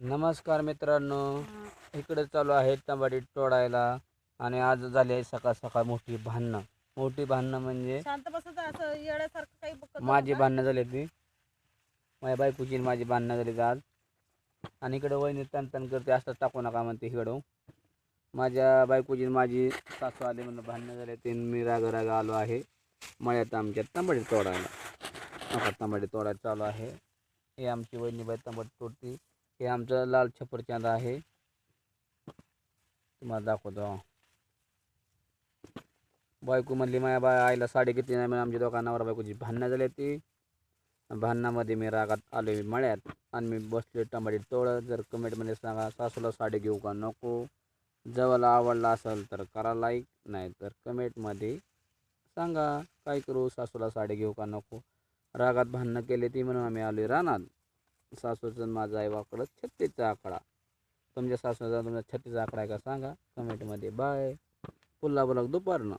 नमस्कार मित्रांनो. इकडे चालू आहे टमाटे तोडायला आणि आज झाली आहे सकाळ सकाळ मोठी भांडणं. मोठी भांडणं म्हणजे शांत बसत असं येड्यासारखं काही बघत माझी नका. भांडणं झाली ती माझ्या बायकोची आणि माझी भांडणं झाली आज. आणि इकडे वहिनी तन करते असं टाकू नका म्हणते इकडं माझ्या बायकोची आणि माझी सासू आली म्हणून भांडणं झाले ते मी राग राग आलो आहे. मळ्यात आमच्या टमाटे तोडायला. टमाटे तोडायला चालू आहे. हे आमची वहिनी बाई टमाटे तोडते. हे आमचं लाल छपरचांद आहे. तुम्हाला दाखवतो. बायको म्हणली माझ्या बाय आईला साडी घेतली नाही म्हणून आमच्या दोघांनावर बायकोची भांडणं झाली ती भांडणामध्ये मी रागात आलो मी मळ्यात. आणि मी बसले टमाटे तोडत जर कमेंटमध्ये सांगा सासूला साडी घेऊ का नको? जवळला आवडला असेल तर करा लाईक नाही तर कमेंटमध्ये सांगा काय करू? सासूला साडी घेऊ का नको? रागात भांडणं केले ती म्हणून आम्ही आलो रानात. सासूचं माझा आहे वाकडं छत्तीसचा आकडा. तुमच्या सासूचा तुमचा छत्तीसचा आकडा आहे का सांगा? कमेंटमध्ये बाय पुल्ला बोलक दुपारनं.